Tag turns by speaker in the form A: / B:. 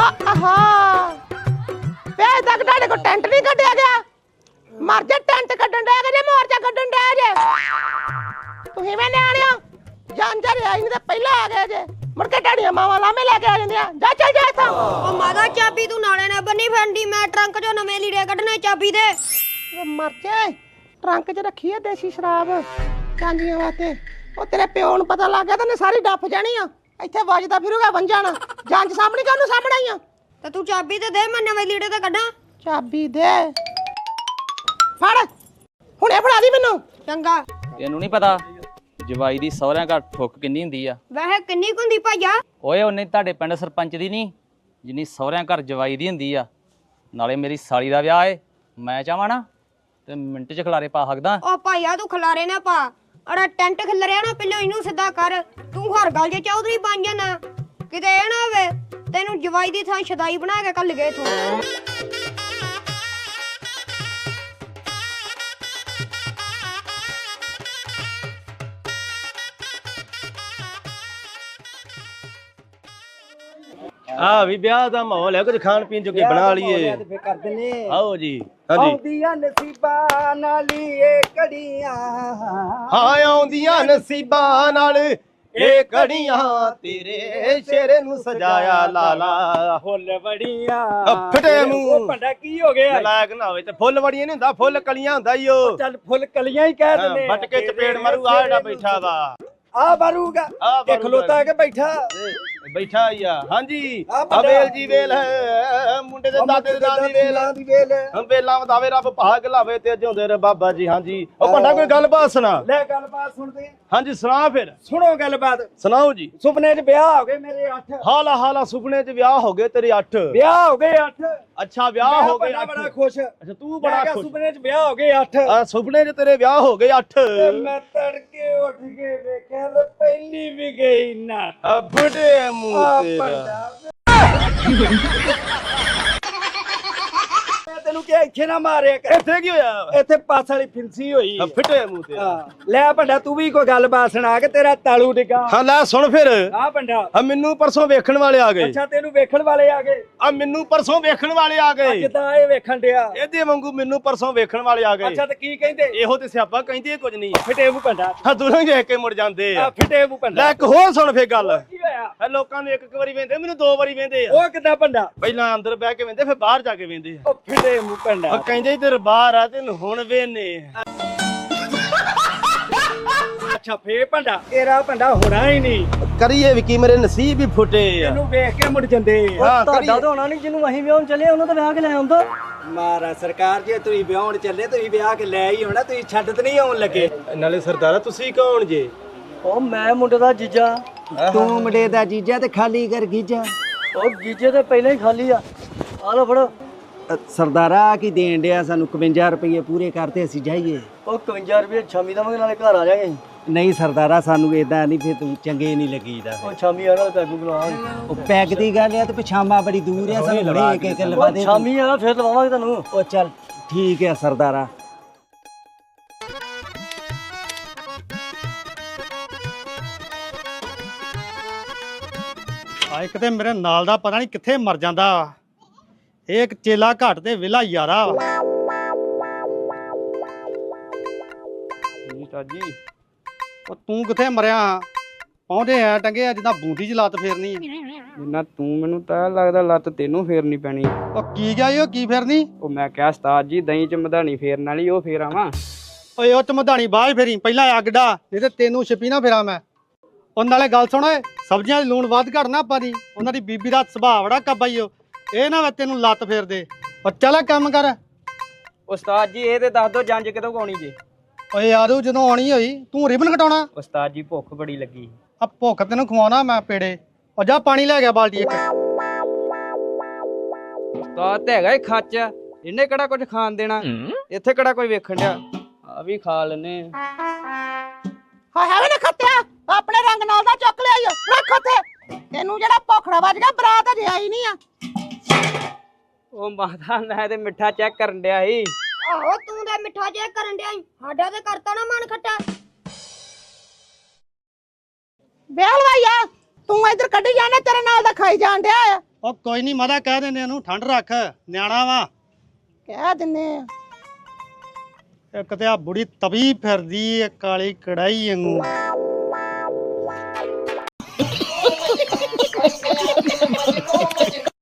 A: ਆਹਾ। ਵੇ ਤੱਕ ਤੁਹਾਡੇ ਕੋ ਟੈਂਟ ਨਹੀਂ ਕੱਢਿਆ ਗਿਆ? ਮਰ ਜਾ ਟੈਂਟ ਕੱਢਣ ਡਿਆ ਕਿ ਜੇ ਮੋਰਚਾ ਕੱਢਣ ਡਿਆ ਜੇ। ਤੁਸੀਂ ਮੈਂ ਨਿਆਣਿਓ ਜਾਨ ਜਾ ਰਿਹਾ ਨਹੀਂ ਤੇ ਪਹਿਲਾਂ ਆ ਗਏ ਜੇ। ਮੁੜ ਕੇ ਟਾੜੀਆਂ ਮਾਵਾਂ ਲਾਮੇ ਲੈ ਕੇ ਆ ਜਾਂਦੀਆਂ। ਜਾ ਚੱਲ ਜਾ ਇੱਥੋਂ।
B: ਉਹ ਮਾਦਾ ਚਾਬੀ ਤੂੰ ਨਾਲੇ ਨਾ ਬੰਨੀ ਫੰਡੀ ਮੈਂ ਟਰੰਕ ਚੋਂ ਨਵੇਂ ਲੀੜੇ ਕੱਢਣੇ ਚਾਬੀ ਦੇ।
A: ਵੇ ਮਰ ਜੇ। ਟਰੰਕ 'ਚ ਰੱਖੀ ਆ ਦੇਸੀ ਸ਼ਰਾਬ। ਚਾਂਦੀਆਂ ਵਾਸਤੇ। ਉਹ ਤੇਰੇ ਪਿਓ ਨੂੰ ਪਤਾ ਲੱਗ ਗਿਆ ਤਾਂ ਨੇ ਸਾਰੀ ਡੱਫ ਜਾਣੀ ਆ। ਇੱਥੇ ਵੱਜਦਾ ਫਿਰੂਗਾ ਵੰਜਾਣਾ ਜਾਂਚ ਸਾਹਮਣੇ ਕਿ ਉਹਨੂੰ ਸਾਹਮਣੇ ਹੀ ਆ?
B: ਤੇ ਤੂੰ ਚਾਬੀ ਤੇ ਦੇ ਮੈਂ ਨਵੇਂ ਲੀੜੇ ਤੇ ਕੱਢਾਂ।
A: ਚਾਬੀ ਦੇ। ਫੜ। ਹੁਣੇ ਫੜਾ ਦੀ ਮੈਨੂੰ।
B: ਚੰਗਾ।
C: ਤੈਨੂੰ ਨਹੀਂ ਪਤਾ ਜਵਾਈ ਦੀ ਸਹੁਰਿਆਂ ਘਰ ਠੁੱਕ ਕਿੰਨੀ ਹੁੰਦੀ ਆ।
B: ਵੈਸੇ ਕਿੰਨੀ ਕੁ ਹੁੰਦੀ ਭਾਈਆ?
C: ਓਏ ਉਹਨੇ ਤੁਹਾਡੇ ਪਿੰਡ ਸਰਪੰਚ ਦੀ ਨਹੀਂ ਜਿੰਨੀ ਸਹੁਰਿਆਂ ਘਰ ਜਵਾਈ ਦੀ ਹੁੰਦੀ ਆ। ਨਾਲੇ ਮੇਰੀ ਸਾਲੀ ਦਾ ਵਿਆਹ ਏ ਮੈਂ ਚਾਹਾਂ ਨਾ ਤੇ ਮਿੰਟ 'ਚ ਖਲਾਰੇ ਪਾ ਸਕਦਾ।
B: ਉਹ ਭਾਈਆ ਤੂੰ ਖਲਾਰੇ ਨਾ ਪਾ। ਅੜਾ ਟੈਂਟ ਖਿਲਰਿਆ ਨਾ ਪਹਿਲਾਂ ਇਹਨੂੰ ਸਿੱਧਾ ਕਰ। ਤੂੰ ਹਰ ਗੱਲ 'ਚ ਚੌਧਰੀ ਬਣ ਜਾਣਾ। ਕਿਤੇ ਇਹ ਨਾ ਹੋਵੇ, ਤੈਨੂੰ ਜਵਾਈ ਦੀ ਥਾਂ ਸ਼ਦਾਈ ਬਣਾ ਕੇ ਕੱਲ ਗਏ ਤੂੰ।
D: ਆ ਵੀ ਵਿਆਹ ਦਾ ਮਾਹੌਲ ਹੈ ਕੁਝ ਖਾਣ ਪੀਣ ਜੋਗੇ ਬਣਾ ਲਈਏ।
E: ਫੇਰ ਕਰ ਦਿੰਨੇ
D: ਆਓ ਜੀ। ਹਾਂਜੀ।
E: ਆਉਂਦੀਆਂ ਨਸੀਬਾਂ ਨਾਲ ਹੀ ਇਹ ਕੜੀਆਂ
D: ਹਾਂ ਆਉਂਦੀਆਂ ਨਸੀਬਾਂ ਨਾਲ ਇਹ ਕੜੀਆਂ ਤੇਰੇ ਸ਼ੇਰੇ ਨੂੰ ਸਜਾਇਆ ਲਾਲਾ।
E: ਫੁੱਲ ਬੜੀਆਂ
D: ਫਟੇ ਮੂੰਹ।
E: ਉਹ ਭੰਡਾ ਕੀ ਹੋ ਗਿਆ?
D: ਲਾਇਕ ਨਾ ਹੋਵੇ ਤੇ ਫੁੱਲ ਵੜੀਆਂ ਨਹੀਂ ਹੁੰਦਾ ਫੁੱਲ ਕਲੀਆਂ ਹੁੰਦਾ ਈ ਉਹ।
E: ਚੱਲ ਫੁੱਲ ਕਲੀਆਂ ਹੀ ਕਹਿ ਦਿੰਦੇ
D: ਵੱਟ ਕੇ ਚਪੇੜ ਮਾਰੂ ਆ ਜਿਹੜਾ ਬੈਠਾ ਵਾ।
E: ਆ ਮਾਰੂਗਾ
D: ਆ
E: ਇਹ ਖਲੋਤਾ ਕੇ ਬੈਠਾ।
D: ਬੈਠਾ ਹੀ ਆ। ਹਾਂਜੀ
E: ਆ
D: ਆ
E: ਵੱਡਾ।
D: ਵੇਲ ਜੀ ਵੇਲ ਹੈ ਮੁੰਡੇ ਦੇ ਦਾਦੇ ਦੇ ਨਾਂ ਦੀ ਵੇਲ।
E: ਦੀ ਵੇਲ
D: ਵੇਲਾਂ ਵਦਾਵੇ ਰੱਬ ਭਾਗ ਲਾਵੇ ਤੇ ਜਿਉਂਦੇ ਰੇ ਬਾਬਾ ਜੀ। ਹਾਂਜੀ ਉਹ ਭੰਡਾ ਕੋਈ ਗੱਲਬਾਤ ਸੁਣਾ।
E: ਲੈ ਗੱਲਬਾਤ ਸੁਣਦੇ।
D: ਹਾਂਜੀ ਸੁਣਾ ਫਿਰ।
E: ਸੁਣੋ ਗੱਲਬਾਤ।
D: ਸੁਣਾਓ ਜੀ।
E: ਸੁਪਨੇ 'ਚ ਵਿਆਹ ਹੋ ਗਏ ਮੇਰੇ 8
D: ਹਾਲਾ ਹਾਲਾ ਸੁਪਨੇ 'ਚ ਵਿਆਹ ਹੋ ਗਏ ਤੇਰੇ 8
E: ਵਿਆਹ ਹੋ ਗਏ 8
D: ਅੱਛਾ ਵਿਆਹ ਹੋ ਗਏ
E: ਬੜਾ
D: ਅੱਠ।
E: ਬੜਾ ਖੁਸ਼।
D: ਅੱਛਾ ਤੂੰ ਬੜਾ ਖੁਸ਼।
E: ਸੁਪਨੇ 'ਚ ਵਿਆਹ ਹੋ ਗਏ 8
D: ਆ ਸੁਪਨੇ 'ਚ ਤੇਰੇ ਵਿਆਹ ਹੋ ਗਏ 8
E: ਤੇ ਮੈਂ ਤੜਕੇ ਉੱਠ ਕੇ ਵੇਖਿਆ ਤੇ ਪਹਿਲੀ ਵੀ ਗਈ ਨਾ।
D: ਆ ਮੂੰਹ ਤੇਰਾ।
E: ਤੈਨੂੰ ਕਿਹਾ ਇੱਥੇ ਨਾ ਮਾਰਿਆ ਕਰ।
D: ਇੱਥੇ ਕੀ ਹੋਇਆ?
E: ਇੱਥੇ ਪਾਸ ਵਾਲੀ ਫਿੰਸੀ ਹੋਈ।
D: ਫਿੱਟੇ ਮੂੰਹ ਤੇਰਾ
E: ਹਾਂ। ਲੈ ਭੰਡਾ ਤੂੰ ਵੀ ਕੋਈ ਗੱਲਬਾਤ ਸੁਣਾ ਕੇ ਤੇਰਾ ਤਾਲੂ ਡਿੱਗਾ।
D: ਹਾਂ ਲੈ ਸੁਣ ਫਿਰ।
E: ਆ ਭੰਡਾ।
D: ਆ ਮੈਨੂੰ ਪਰਸੋਂ ਵੇਖਣ ਵਾਲੇ ਆ ਗਏ।
E: ਅੱਛਾ ਤੈਨੂੰ ਵੇਖਣ ਵਾਲੇ ਆ ਗਏ।
D: ਆ ਮੈਨੂੰ ਪਰਸੋਂ ਵੇਖਣ ਵਾਲੇ ਆ ਗਏ।
E: ਜਿੱਦਾਂ ਇਹ ਵੇਖਣ ਡਿਆ।
D: ਇਹਦੇ ਵਾਂਗੂ ਮੈਨੂੰ ਪਰਸੋਂ ਵੇਖਣ ਵਾਲੇ ਆ ਗਏ।
E: ਅੱਛਾ ਤੇ ਕੀ ਕਹਿੰਦੇ?
D: ਇਹੋ ਤੇ ਸਿਆਪਾ ਕਹਿੰਦੇ ਕੁਝ ਨਹੀਂ।
E: ਫਿਟੇ ਮੂੰਹ ਭੰਡਾ।
D: ਹਾਂ ਦੂਰੋਂ ਹੀ ਦੇਖ ਕੇ ਮੁੜ ਜਾਂਦੇ
E: ਆ। ਫਿਟੇ ਮੂੰਹ ਭੰਡਾ।
D: ਲੈ ਇੱਕ ਹੋਰ ਸੁਣ ਫੇ ਗੱਲ।
E: ਕੀ ਹੋਇਆ?
D: ਲੋਕਾਂ ਨੂੰ ਇੱਕ ਇੱਕ ਵਾਰੀ ਵੇਂਦੇ ਮੈਨੂੰ ਦੋ ਵਾਰੀ ਵੇਂਦੇ ਆ।
E: ਉਹ ਕਿੱਦਾਂ ਭੰਡਾ?
D: ਪਹਿਲਾਂ ਅੰਦਰ ਬਹਿ ਕੇ ਵੇਂਦੇ ਫਿਰ ਬਾਹਰ ਜਾ ਕੇ ਵੇਂਦੇ ਆ।
E: ਉਹ ਫਿਟੇ ਮੂੰਹ ਭੰਡਾ
D: ਉਹ ਕਹਿੰਦੇ ਇਧਰ ਬਾਹਰ ਆ ਤੈਨੂੰ ਹੁਣ ਵੇਨੇ
E: ਅੱਛਾ ਫੇ ਭੰਡਾ? ਤੇਰਾ ਭੰਡਾ ਹੋਣਾ ਹੀ ਨਹੀਂ।
D: ਕਰੀਏ ਵੀ ਕੀ ਮੇਰੇ ਨਸੀਬ ਹੀ ਫੁੱਟੇ ਆ।
E: ਤੈਨੂੰ ਵੇਖ ਕੇ ਮੁੜ ਜਾਂਦੇ ਆ।
D: ਹਾਂ ਕਰੀਏ
F: ਹੋਣਾ ਨਹੀਂ ਜਿਹਨੂੰ ਅਸੀਂ ਵਿਆਹਣ ਚੱਲੇ ਉਹਨੂੰ ਤਾਂ ਵਿਆਹ ਕੇ ਲੈ ਆਉਂਦਾ।
E: ਮਾਰਾ ਸਰਕਾਰ ਜੇ ਤੁਸੀਂ ਵਿਆਹਣ ਚੱਲੇ ਤੁਸੀਂ ਵਿਆਹ ਕੇ ਲੈ ਹੀ ਆਉਣਾ ਤੁਸੀਂ ਛੱਡ ਤੇ ਨਹੀਂ ਆਉਣ ਲੱਗੇ।
D: ਨਾਲੇ ਸਰਦਾਰਾ ਤੁਸੀਂ ਕੌਣ ਜੇ?
F: ਉਹ ਮੈਂ ਮੁੰਡੇ ਦਾ ਜੀਜਾ।
E: ਤੂੰ ਮੁੰਡੇ ਦਾ ਜੀਜਾ ਤੇ ਖਾਲੀ ਕਰ ਗੀਜਾ।
F: ਉਹ ਜੀਜੇ ਤੇ ਪਹਿਲਾਂ ਹੀ ਖਾਲੀ ਆ। ਆ ਲੋ ਫੜੋ।
E: ਸਰਦਾਰਾ ਕੀ ਦੇਣ ਡਿਆ ਸਾਨੂੰ 51 ਰੁਪਏ ਪੂਰੇ ਕਰਤੇ ਅਸੀਂ ਜਾਈਏ।
F: ਉਹ 51 ਰੁਪਏ ਸ਼ਾਮੀ ਦਵਾਂਗੇ ਨਾਲੇ ਘਰ ਆ ਜਾਗੇ।
E: ਨਹੀਂ ਸਰਦਾਰਾ ਸਾਨੂੰ ਏਦਾਂ ਨਹੀਂ ਫੇ ਤੂੰ ਚੰਗੇ ਨਹੀਂ ਲੱਗੀਦਾ
F: ਉਹ ਸ਼ਾਮੀ ਆ ਨਾਲ ਪੈਗੂ ਬੁਲਾਵਾਂਗੇ
E: ਉਹ ਪੈਗ ਦੀ ਗੱਲ ਆ ਤੇ ਪਛਾਮਾ ਬੜੀ ਦੂਰ ਆ ਸਾਨੂੰ ਬੜੀ ਇੱਕ ਇੱਕ ਲਵਾ ਦੇ
F: ਸ਼ਾਮੀ ਆ ਫਿਰ ਲਵਾਵਾਂਗੇ ਤੁਹਾਨੂੰ
E: ਉਹ ਚੱਲ ਠੀਕ ਹੈ ਸਰਦਾਰਾ।
G: ਆ ਇੱਕ ਤੇ ਮੇਰੇ ਨਾਲ ਦਾ ਪਤਾ ਨਹੀਂ ਕਿੱਥੇ ਮਰ ਜਾਂਦਾ। ਇੱਕ ਚੇਲਾ ਘਾਟ ਤੇ ਵਿਲਾ ਯਾਰਾ ਵਾ। ਜੀ। ਉਹ ਤੂੰ ਕਿੱਥੇ ਮਰਿਆ ਪਹੁੰਚੇ ਆ ਟੰਗੇ ਆ ਜਿੱਦਾਂ ਬੂੰਦੀ ਚ ਲੱਤ ਫੇਰਨੀ। ਆ
H: ਜਿੰਨਾ ਤੂੰ ਮੈਨੂੰ ਤਾਂ ਲੱਗਦਾ ਲੱਤ ਤੈਨੂੰ ਫੇਰਨੀ ਪੈਣੀ।
G: ਉਹ ਕੀ ਗਿਆ ਈ ਉਹ? ਕੀ ਫੇਰਨੀ?
H: ਉਹ ਮੈਂ ਕਿਹਾ ਉਸਤਾਦ ਜੀ ਦਹੀਂ ਚ ਮਧਾਣੀ ਫੇਰਨ ਵਾਲੀ ਉਹ ਫੇਰਾਵਾਂ।
G: ਓਏ ਉਹ ਚ ਮਧਾਣੀ ਬਾਹਰ ਫੇਰੀ। ਪਹਿਲਾਂ ਅੱਗਡਾ ਨਹੀਂ ਤੇ ਤੈਨੂੰ ਛਪੀ ਨਾ ਫੇਰਾਂ ਮੈਂ। ਉਹ ਨਾਲੇ ਗੱਲ ਸੁਣ ਓਏ ਸਬਜ਼ੀਆਂ 'ਚ ਲੂਣ ਵੱਧ ਘੱਟ ਨਾ ਪਾਦੀ ਉਹਨਾਂ ਦੀ ਬੀਬੀ ਦਾ ਸੁਭਾਅ ਬੜਾ ਕੱਬਾ ਈ ਓ। ਇਹ ਨਾ ਵੇ ਤੈਨੂੰ ਲੱਤ ਫੇਰ ਦੇ। ਉਹ ਚੱਲ ਕੰਮ ਕਰ।
H: ਉਸਤਾਦ ਜੀ ਇਹ ਤੇ ਦੱਸ ਦੋ ਜੰਜ ਕਿਦੋਂ ਕਾਉਣੀ ਜੇ।
G: ਓਏ ਯਾਰੂ ਜਦੋਂ ਆਉਣੀ ਹੋਈ ਤੂੰ ਰਿਬਨ ਕਟਾਉਣਾ?
H: ਉਸਤਾਦ ਜੀ ਭੁੱਖ ਬੜੀ ਲੱਗੀ।
G: ਆ ਭੁੱਖ ਤੈਨੂੰ ਖਵਾਉਣਾ ਮੈਂ ਪੇੜੇ। ਉਹ ਜਾ ਪਾਣੀ ਲੈ ਗਿਆ ਬਾਲਟੀ ਇੱਕ।
H: ਉਸਤਾਦ ਤੇ ਹੈਗਾ ਹੀ ਖੱਚ। ਇਹਨੇ ਕਿਹੜਾ ਕੁਝ ਖਾਣ ਦੇਣਾ? ਇੱਥੇ ਕਿਹੜਾ ਕੋਈ ਵੇਖਣ ਡਿਆ? ਆ ਵੀ ਖਾ ਲੈਨੇ
A: ਹਾਏ ਹਾਏ ਨਾ ਖੱਤਿਆ ਆਪਣੇ ਰੰਗ ਨਾਲ ਦਾ ਚੁੱਕ ਲਿਆ ਈ ਓ। ਰੱਖ ਉੱਥੇ। ਤੈਨੂੰ ਜਿਹੜਾ ਭੋਖੜਾ ਵੱਜ ਗਿਆ ਬਰਾਤ ਅਜੇ ਆਈ ਨਹੀਂ ਆ।
H: ਉਹ ਮਾਤਾ ਮੈਂ ਤੇ ਮਿੱਠਾ ਚੈੱਕ ਕਰਨ ਡਿਆ ਸੀ।
B: ਆਹੋ ਤੂੰ ਤਾਂ ਮਿੱਠਾ ਜਿਹਾ ਕਰਨ ਡਿਆ ਈ। ਸਾਡਾ ਤੇ ਕਰਤਾ ਨਾ ਮਨ ਖੱਟਾ।
A: ਵਿਆਹ ਲਵਾਈ ਆ ਤੂੰ ਇੱਧਰ ਕੱਢੀ ਜਾਣਾ ਤੇਰੇ ਨਾਲ ਦਾ ਖਾਈ ਜਾਣ ਡਿਆ ਆ।
G: ਉਹ ਕੋਈ ਨਹੀਂ ਮਾਦਾ ਕਹਿ ਦਿੰਦੇ ਉਹਨੂੰ ਠੰਡ ਰੱਖ ਨਿਆਣਾ ਵਾ।
A: ਕਹਿ ਦਿੰਨੇ ਆ।
G: ਇੱਕ ਤੇ ਆ ਬੁੜੀ ਤਵੀ ਫਿਰਦੀ ਏ ਕਾਲੀ ਕੜਾਈ ਵਾਂਗੂ।